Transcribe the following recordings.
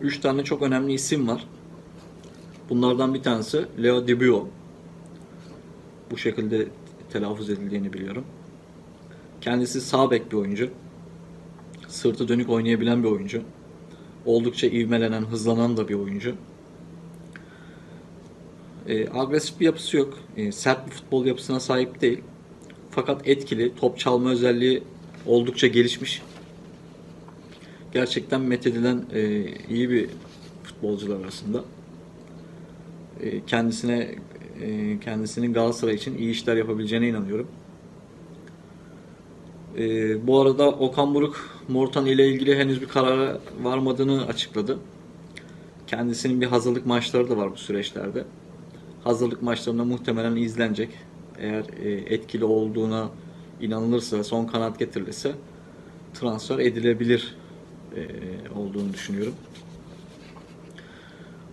3 tane çok önemli isim var. Bunlardan bir tanesi Leo Dibio. Bu şekilde telaffuz edildiğini biliyorum. Kendisi sağ bek bir oyuncu. Sırtı dönük oynayabilen bir oyuncu. Oldukça ivmelenen, hızlanan da bir oyuncu. E, agresif bir yapısı yok. E, sert bir futbol yapısına sahip değil. Fakat etkili, top çalma özelliği oldukça gelişmiş. Gerçekten methedilen e, iyi bir futbolcular arasında. E, kendisine e, kendisinin Galatasaray için iyi işler yapabileceğine inanıyorum. E, bu arada Okan Buruk Mortan ile ilgili henüz bir karara varmadığını açıkladı. Kendisinin bir hazırlık maçları da var bu süreçlerde. Hazırlık maçlarında muhtemelen izlenecek. Eğer e, etkili olduğuna inanılırsa, son kanat getirilirse transfer edilebilir olduğunu düşünüyorum.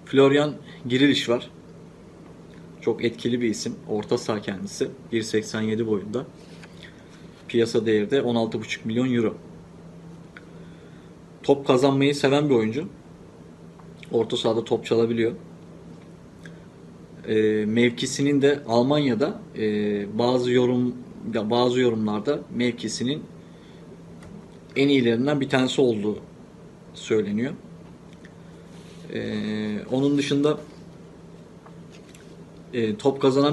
Florian Giriliş var. Çok etkili bir isim. Orta saha kendisi. 1.87 boyunda. Piyasa değeri de 16,5 milyon euro. Top kazanmayı seven bir oyuncu. Orta sahada top çalabiliyor. E, mevkisinin de Almanya'da e, bazı yorum bazı yorumlarda mevkisinin en iyilerinden bir tanesi olduğu söyleniyor. E, onun dışında e, top kazanan